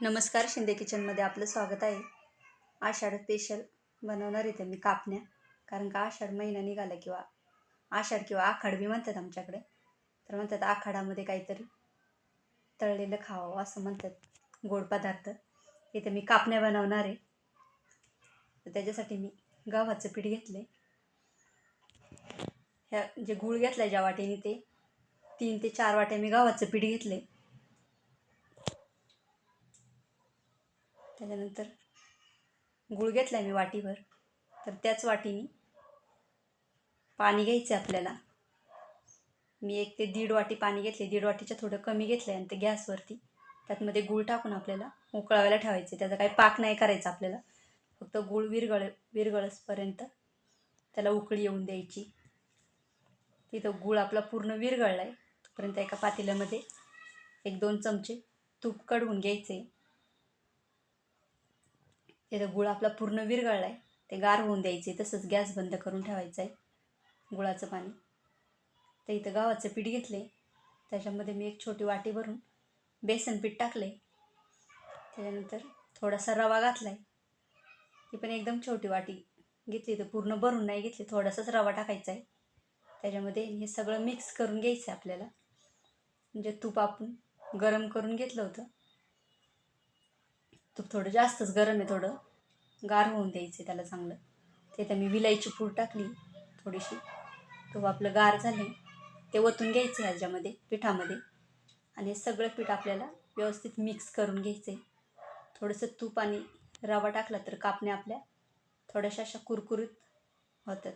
नमस्कार शिंदे किचनमध्ये आपलं स्वागत आहे. आषाढ स्पेशल बनवणार इथे मी कापण्या. कारण का आषाढ महिना निघाला किंवा आषाढ किंवा आखाड बी म्हणतात आमच्याकडे. तर म्हणतात आखाडामध्ये काहीतरी तळलेलं खावं असं म्हणतात गोड पदार्थ. इथे मी कापण्या बनवणार आहे. तर त्याच्यासाठी मी गव्हाचं पीठ घेतले ह्या जे गूळ घेतला आहे ज्या वाटेने ते तीन ते चार वाट्या मी गव्हाचं पीठ घेतले त्याच्यानंतर गुळ घेतला आहे मी वाटीभर तर त्याच वाटीने पाणी घ्यायचं आहे आपल्याला. मी एक ते दीड वाटी पाणी घेतले. दीड वाटीच्या थोडं कमी घेतलं आहे आणि ते गॅसवरती. त्यातमध्ये गूळ टाकून आपल्याला उकळायला ठेवायचं त्याचा काही पाक नाही करायचा आपल्याला. फक्त गूळ विरगळ विरगळसपर्यंत त्याला उकळी येऊन द्यायची. तिथं गूळ आपला पूर्ण विरगळला आहे तोपर्यंत एका पातेल्यामध्ये एक दोन चमचे तूप कडवून घ्यायचे. तिथं गुळ आपला पूर्ण विरघळला आहे ते गार होऊन द्यायचे तसंच गॅस बंद करून ठेवायचं आहे गुळाचं पाणी. तर इथं गव्हाचं पीठ घेतले त्याच्यामध्ये मी एक छोटी वाटी भरून बेसन पीठ टाकले त्याच्यानंतर थोडासा रवा घातला आहे ती पण एकदम छोटी वाटी घेतली तर पूर्ण भरून नाही घेतली थोडासाच रवा टाकायचा आहे त्याच्यामध्ये हे सगळं मिक्स करून घ्यायचं आहे आपल्याला. म्हणजे तूप आपण गरम करून घेतलं होतं. तूप थोडं जास्तच गरम आहे थोडं गार होऊन द्यायचं त्याला चांगलं. ते तर मी विलायची पूड टाकली थोडीशी. तूप आपलं गार झाले ते ओतून घ्यायचे ह्याच्यामध्ये पिठामध्ये. आणि सगळं पीठ आपल्याला व्यवस्थित मिक्स करून घ्यायचं आहे थोडंसं तूप आणि रवा टाकला तर कापण्या आपल्या थोड्याशा अशा कुरकुरीत होतात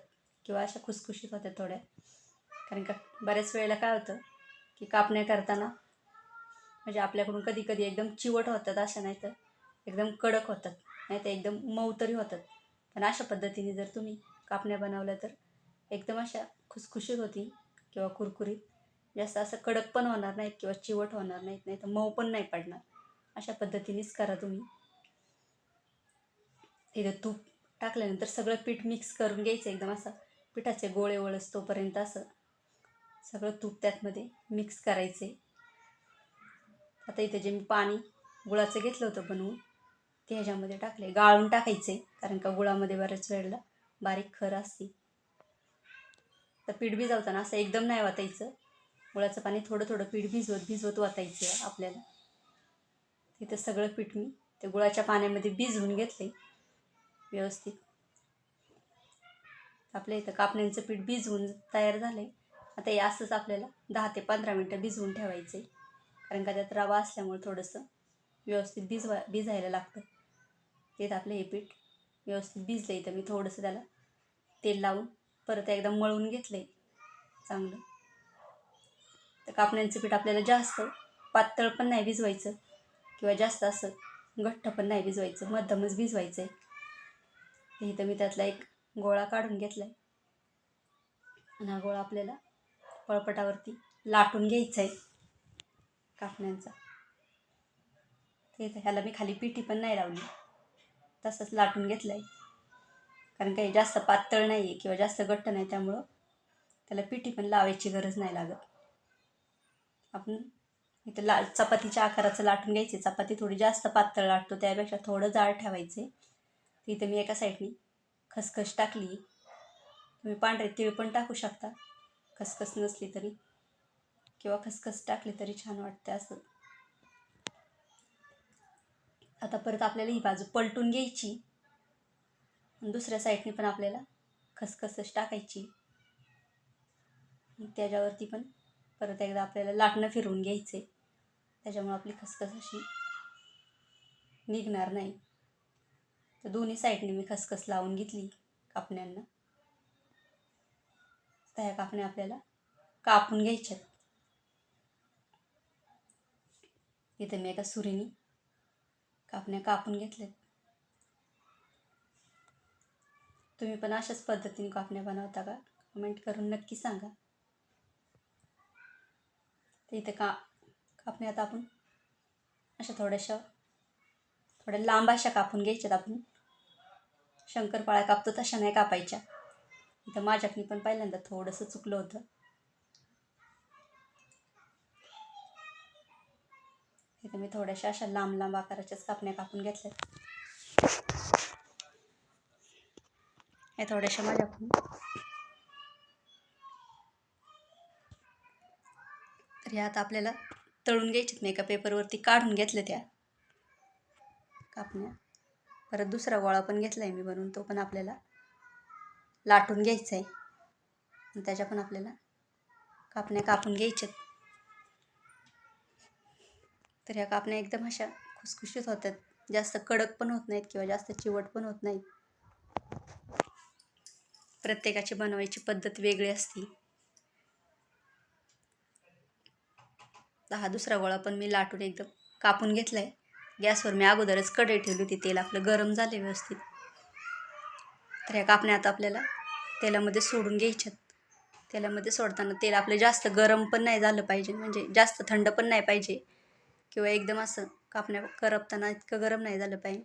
किंवा अशा खुसखुशीत होतात थोड्या. कारण का बऱ्याच वेळेला काय होतं की कापण्या करताना म्हणजे आपल्याकडून कधी कधी एकदम चिवट होतात अशा नाही तर एकदम कडक होतात. नाही तर एकदम मऊ तरी होतात. पण अशा पद्धतीने जर तुम्ही कापण्या बनवल्या तर एकदम अशा खुसखुशीत होती किंवा कुरकुरीत. जास्त असं कडक पण होणार नाहीत किंवा चिवट होणार नाहीत नाही तर मऊ पण नाही पडणार. अशा पद्धतीनेच करा तुम्ही. इथं तूप टाकल्यानंतर सगळं पीठ मिक्स करून घ्यायचं. एकदम असं पिठाचे गोळे वळस तोपर्यंत असं सगळं तूप त्यातमध्ये मिक्स करायचे. आता इथे जे मी पाणी गुळाचं घेतलं होतं बनवून ते ह्याच्यामध्ये टाकले. गाळून टाकायचे कारण का गुळामध्ये बऱ्याच वेळेला बारीक खर असते. तर पीठ भिजवताना असं एकदम नाही वाटायचं. गुळाचं पाणी थोडं थोडं पीठ भिजवत भिजवत वाटायचं आपल्याला. तिथं सगळं पीठ मी ते गुळाच्या पाण्यामध्ये भिजवून घेतले. व्यवस्थित. आपल्या इथं कापण्यांचं पीठ भिजवून तयार झालं आता हे असंच आपल्याला दहा ते पंधरा मिनटं भिजवून ठेवायचं आहे कारण का त्यात रवा असल्यामुळे थोडंसं व्यवस्थित भिजवा भिजायला लागतं. त्यात आपलं हे पीठ व्यवस्थित भिजलं इथं मी थोडंसं त्याला तेल लावून परत एकदा मळून घेतलं आहे चांगलं. तर कापण्यांचं पीठ आपल्याला जास्त पातळ पण नाही भिजवायचं किंवा जास्त असं घट्ट पण नाही भिजवायचं मध्यमच भिजवायचं आहे इथं मी त्यातला एक गोळा काढून घेतला आहे आणि हा गोळा आपल्याला पळपटावरती लाटून घ्यायचा आहे कापण्यांचा ते ह्याला मी खाली पिठी पण नाही लावली. तसंच लाटून घेतलं आहे कारण काही जास्त पातळ नाही आहे किंवा जास्त घट्ट नाही त्यामुळं त्याला पिठी पण लावायची गरज नाही लागत. आपण इथं ला चपातीच्या आकाराचं लाटून घ्यायचे. चपाती थोडी जास्त पातळ लाटतो त्यापेक्षा थोडं जाड ठेवायचे. तिथं मी एका साईडनी खसखस टाकली. तुम्ही पांढरे तीळ पण टाकू शकता. खसखस नसली तरी किंवा खसखस टाकली तरी छान वाटते असं. आता परत आपल्याला ही बाजू पलटून घ्यायची. दुसऱ्या साईडने पण आपल्याला खसखसच टाकायची. त्याच्यावरती पण परत एकदा आपल्याला लाटणं फिरवून घ्यायचे. त्याच्यामुळे आपली खसखस अशी निघणार नाही. तर दोन्ही साईडने मी खसखस लावून घेतली कापण्यांना. तर ह्या कापण्या आपल्याला कापून घ्यायच्यात. इथे मी एका सुरीने कापण्या कापून घेतल्यात तुम्ही पण अशाच पद्धतीने कापण्या बनवता का? कमेंट करून नक्की सांगा. तर इथे का कापण्यात आपण अशा थोड्याशा थोड्या लांब अशा कापून घ्यायच्यात आपण. शंकरपाळ्या कापतो तशा नाही कापायच्या. इथं माझ्याकडे पण पहिल्यांदा थोडंसं चुकलं होतं. इथे मी थोड्याशा अशा लांब लांब आकाराच्याच कापण्या कापून घेतल्यात. हे थोड्याशा माझ्याकडून. तर ह्या आता आपल्याला तळून घ्यायच्यात नाही एका पेपरवरती काढून घेतल्या त्या कापण्या. परत दुसरा गोळा पण घेतला आहे मी बनवून. तो पण आपल्याला लाटून घ्यायचा आहे आणि त्याच्या पण आपल्याला कापण्या कापून घ्यायच्यात. तर ह्या कापण्या एकदम अशा खुसखुशीत होतात. जास्त कडक पण होत नाहीत किंवा जास्त चिवट पण होत नाहीत. प्रत्येकाची बनवायची पद्धत वेगळी असते. हा दुसरा गोळा पण मी लाटून एकदम कापून घेतला आहे गॅसवर मी अगोदरच कढई ठेवली होती. तेल आपलं गरम झाले व्यवस्थित. तर ह्या कापण्या आता आपल्याला तेलामध्ये सोडून घ्यायच्यात. तेलामध्ये सोडताना तेल आपलं जास्त गरम पण नाही झालं पाहिजे. म्हणजे जास्त थंड पण नाही पाहिजे. किंवा एकदम असं कापण्या करपताना इतकं गरम नाही झालं पाहिजे.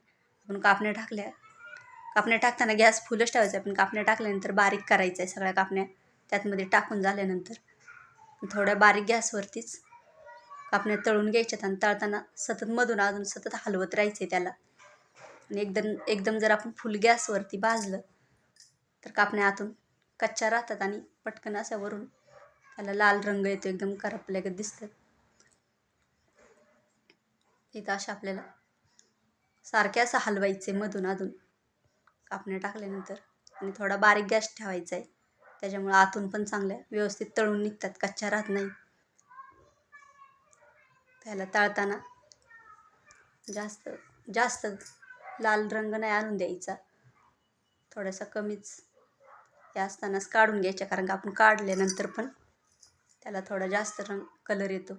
आपण कापण्या टाकल्या. कापण्या टाकताना गॅस फुलच ठेवायचा पण कापण्या टाकल्यानंतर बारीक करायचं आहे सगळ्या कापण्या. त्यातमध्ये टाकून झाल्यानंतर थोड्या बारीक गॅसवरतीच कापण्या तळून घ्यायच्यात आणि तळताना सतत मधून अजून सतत हलवत राहायचं आहे त्याला. आणि एकदम एकदम जर आपण फुल गॅसवरती भाजलं तर कापण्या आतून कच्च्या राहतात आणि पटकन असं वरून त्याला लाल रंग येतो. एकदम करपल्यागत दिसतं इथं अशा आपल्याला सारखे असं हलवायचे मधून अधून. कापण्या टाकल्यानंतर आणि थोडा बारीक गॅस ठेवायचा आहे त्याच्यामुळं आतून पण चांगल्या व्यवस्थित तळून निघतात कच्च्या राहत नाही. त्याला तळताना जास्त जास्त लाल रंग नाही आणून द्यायचा. थोडासा कमीच हे असतानाच काढून घ्यायच्या कारण का आपण काढल्यानंतर पण त्याला थोडा जास्त रंग कलर येतो.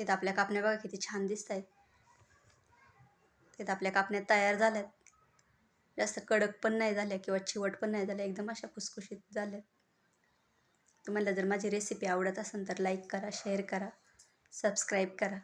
तिथं आपल्या कापण्या बघा किती छान दिसत आहेत तिथं आपल्या कापण्या तयार झाल्यात. जास्त कडक पण नाही झाल्या किंवा चिवट पण नाही झाल्या एकदम अशा खुसखुशीत झाल्यात. तुम्हाला जर माझी रेसिपी आवडत असेल तर लाईक करा शेअर करा सबस्क्राईब करा.